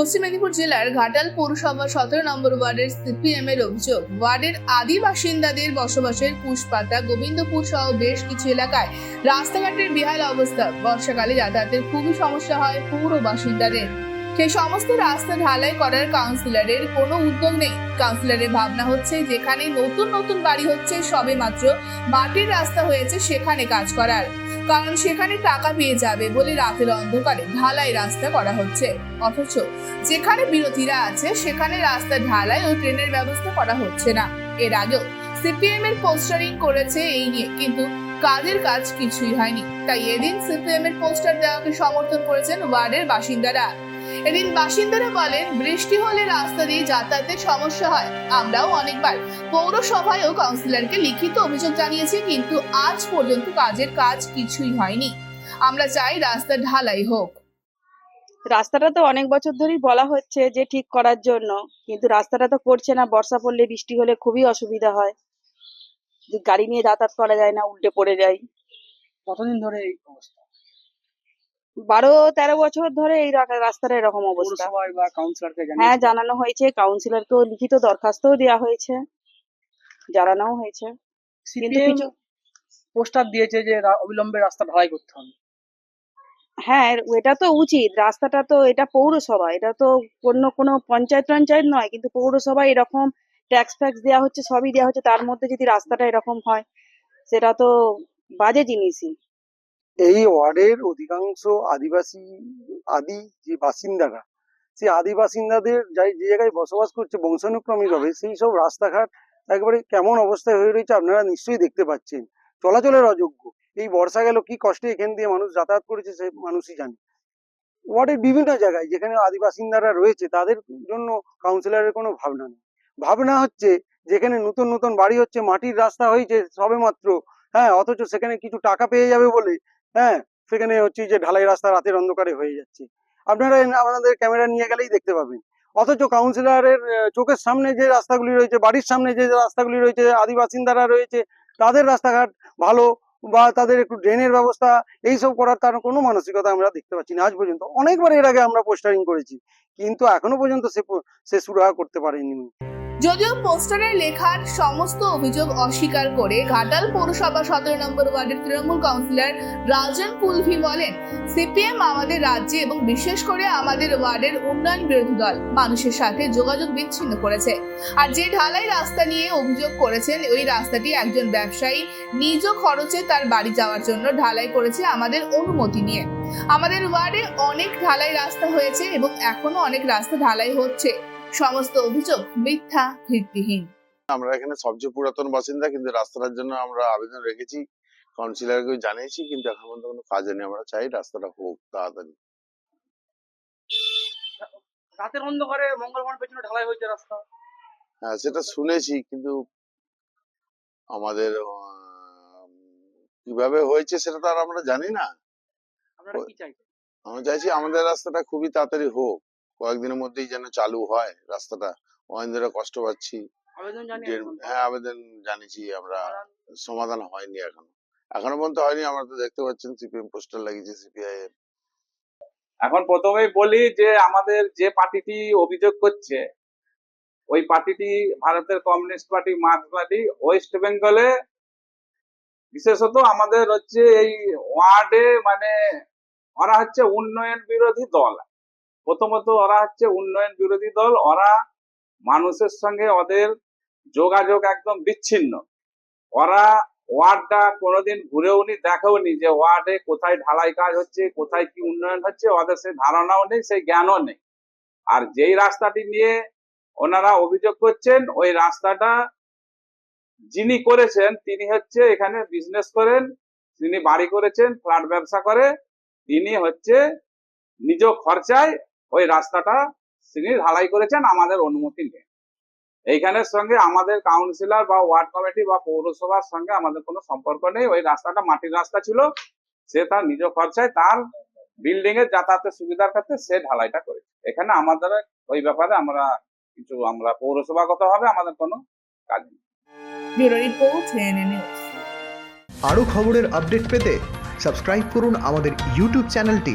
পশ্চিম মেদিনীপুর জেলার ঘাটাল পৌরসভা সতেরো নম্বর ওয়ার্ডের সিপিএম এর অভিযোগ, ওয়ার্ডের আদি বাসিন্দাদের বসবাসের পুষ্পাতা গোবিন্দপুর সহ বেশ কিছু এলাকায় রাস্তাঘাটের বিহাল অবস্থা। বর্ষাকালে যাতায়াতের খুবই সমস্যা হয় পৌর বাসিন্দাদের। সেই সমস্ত রাস্তা ঢালাই করার কাউন্সিলরের কোনো উদ্যোগ নেই। কাউন্সিলরের ভাবনা হচ্ছে, যেখানে নতুন নতুন বাড়ি হচ্ছে, সবে মাত্র মাটির রাস্তা হয়েছে, সেখানে কাজ করার। কারণ সেখানে টাকা পেয়ে যাবে বলে রাতের অন্ধকারে ঢালাই রাস্তা করা হচ্ছে। অথচ যেখানে বিরোধীরা আছে, সেখানে রাস্তা ঢালাই ও ট্রেনের ব্যবস্থা করা হচ্ছে না। এর আগেও সিপিএম এর পোস্টারিং করেছে এই নিয়ে, কিন্তু কাজের কাজ কিছুই হয়নি। তাই এদিন সিপিএম এর পোস্টার দেওয়াকে সমর্থন করেছেন ওয়ার্ডের বাসিন্দারা। এদিন বাসিন্দারা বলেন বৃষ্টি হলে রাস্তা দিয়ে যাতায়াতের সমস্যা হয়। আমরাও অনেকবার পৌরসভায় ও কাউন্সিলরকে লিখিত অভিযোগ জানিয়েছি কিন্তু আজ পর্যন্ত কাজের কাজ কিছুই হয়নি। আমরা চাই রাস্তা ঢালাই হোক। রাস্তাটা তো অনেক বছর ধরেই বলা হচ্ছে যে ঠিক করার জন্য কিন্তু রাস্তাটা তো করছে না বর্ষা পড়লে বৃষ্টি হলে খুবই অসুবিধা হয়। যে গাড়ি নিয়ে যাতায়াত করা যায় না উল্টে পড়ে যায়। কতদিন ধরে এই অবস্থা? বারো তেরো বছর ধরে এই রাস্তার এরকম অবস্থা। হ্যাঁ জানানো হয়েছে। কাউন্সিলরকেও লিখিত দরখাস্তও দেওয়া হয়েছে। জানানোও হয়েছে। পোস্টার দিয়েছে যে অবিলম্বে রাস্তা ঢালাই করতে হবে। হ্যাঁ এটা তো উচিত। রাস্তাটা তো এটা পৌরসভা। এটা তো অন্য কোনো পঞ্চায়েত পঞ্চায়েত নয়। কিন্তু পৌরসভা এরকম ট্যাক্স ফ্যাক্স দেওয়া হচ্ছে সবই দেওয়া হচ্ছে। তার মধ্যে যদি রাস্তাটা এরকম হয় সেটা তো বাজে জিনিসই। এই ওয়ার্ডের অধিকাংশ আদিবাসী, আদি যে বাসিন্দারা সেই আদি বাসিন্দাদের যাই যে জায়গায় বসবাস করছে বংশানুক্রমিক ভাবে সেই সব রাস্তাঘাট একেবারে কেমন অবস্থায় হয়ে রয়েছে আপনারা নিশ্চয়ই দেখতে পাচ্ছেন। চলাচলের অযোগ্য। এই বর্ষা গেল, কি কষ্টে এখান দিয়ে মানুষ যাতায়াত করেছে সে মানুষই জানে। ওয়ার্ডের বিভিন্ন জায়গায় যেখানে আদিবাসিন্দারা রয়েছে, তাদের জন্য কাউন্সিলরের কোনো ভাবনা নেই। ভাবনা হচ্ছে যেখানে নতুন নতুন বাড়ি হচ্ছে, মাটির রাস্তা হয়েছে সবেমাত্র হ্যাঁ অথচ সেখানে কিছু টাকা পেয়ে যাবে বলে হ্যাঁ সেখানে হচ্ছে যে ঢালাই রাস্তা রাতের অন্ধকারে হয়ে যাচ্ছে। আপনারা আপনাদের ক্যামেরা নিয়ে গেলেই দেখতে পাবেন। অথচ কাউন্সিলরের চোখের সামনে যে রাস্তাগুলি রয়েছে, বাড়ির সামনে যে রাস্তাগুলি রয়েছে, আদিবাসিন্দারা রয়েছে, তাদের রাস্তাঘাট ভালো বা তাদের একটু ড্রেনের ব্যবস্থা, এইসব করার তার কোনো মানসিকতা আমরা দেখতে পাচ্ছি না। আজ পর্যন্ত অনেকবার এর আগে আমরা পোস্টারিং করেছি। কিন্তু এখনও পর্যন্ত সে সে সুরাহা করতে পারেনি। যদিও পোস্টারে লেখার সমস্ত অভিযোগ অস্বীকার করে ঘাটাল পৌরসভা সতেরো নম্বর ওয়ার্ডের তৃণমূল কাউন্সিলর রাজন কুলভি বলেন, সিপিএম আমাদের রাজ্যে এবং বিশেষ করে আমাদের ওয়ার্ডের উন্নয়ন বিরোধী দল মানুষের সাথে যোগাযোগ বিচ্ছিন্ন করেছে। আর যে ঢালাই রাস্তা নিয়ে অভিযোগ করেছেন, ওই রাস্তাটি একজন ব্যবসায়ী নিজ খরচে তার বাড়ি যাওয়ার জন্য ঢালাই করেছে আমাদের অনুমতি নিয়ে। আমাদের ওয়ার্ডে অনেক ঢালাই রাস্তা হয়েছে এবং এখনও অনেক রাস্তা ঢালাই হচ্ছে। সমস্ত অভিযোগ মিথ্যা ভিত্তিহীন। আমরা এখানে সবচেয়ে পুরাতন বাসিন্দা কিন্তু রাস্তাটার জন্য আমরা আবেদন রেখেছি কাউন্সিলরকে জানিয়েছি কিন্তু এখন পর্যন্ত কোনো কাজ নেই আমরা চাই রাস্তাটা হোক তাড়াতাড়ি। রাতের অন্ধকারে মঙ্গলবার পেছনে ঢালাই হয়েছে রাস্তা। হ্যাঁ সেটা শুনেছি কিন্তু আমাদের আহ, কীভাবে হয়েছে সেটা তো আর আমরা জানি না। আমরা চাইছি আমাদের রাস্তাটা খুবই তাড়াতাড়ি হোক। কয়েকদিনের মধ্যেই যেন চালু হয় রাস্তাটা। অনেক ধরে কষ্ট পাচ্ছি। আবেদন জানিয়েছেন হ্যাঁ আবেদন জানিয়েছি আমরা। সমাধান হয়নি এখনও। এখনও পর্যন্ত হয়নি আমরা তো দেখতে পাচ্ছেন সিপিএম পোস্টার লাগিয়েছে সিপিআই এর এখন প্রথমেই বলি যে আমাদের যে পার্টিটি অভিযোগ করছে ওই পার্টিটি ভারতের কমিউনিস্ট পার্টি মার্ক্সবাদী ওয়েস্ট বেঙ্গলে বিশেষত আমাদের হচ্ছে এই ওয়ার্ডে মানে ওরা হচ্ছে উন্নয়ন বিরোধী দল। প্রথমত ওরা হচ্ছে উন্নয়ন বিরোধী দল, ওরা মানুষের সঙ্গে ওদের যোগাযোগ একদম বিচ্ছিন্ন। ওরা ওয়ার্ডটা কোনোদিন ঘুরেও নি দেখেও নি যে ওয়ার্ডে কোথায় ঢালাই কাজ হচ্ছে, কোথায় কি উন্নয়ন হচ্ছে, ওদের সেই ধারণাও নেই, সেই জ্ঞানও নেই। আর যেই রাস্তাটি নিয়ে ওনারা অভিযোগ করছেন, ওই রাস্তাটা যিনি করেছেন, তিনি হচ্ছে এখানে বিজনেস করেন, তিনি বাড়ি করেছেন, ফ্ল্যাট ব্যবসা করে, তিনি হচ্ছে নিজ খরচায় ওই রাস্তাটা তিনি ঢালাই করেছেন আমাদের অনুমতি নিয়ে। এইখানের সঙ্গে আমাদের কাউন্সিলর বা ওয়ার্ড কমিটি বা পৌরসভার সঙ্গে আমাদের কোনো সম্পর্ক নেই। ওই রাস্তাটা মাটির রাস্তা ছিল। সে তার নিজ খরচায় তার বিল্ডিং এর যাতায়াতের সুবিধার ক্ষেত্রে সে ঢালাইটা করেছে এখানে আমাদের ওই ব্যাপারে আমরা কিছু আমরা পৌরসভাগত ভাবে আমাদের কোনো কাজ নেই। আরও খবরের আপডেট পেতে সাবস্ক্রাইব করুন আমাদের ইউটিউব চ্যানেলটি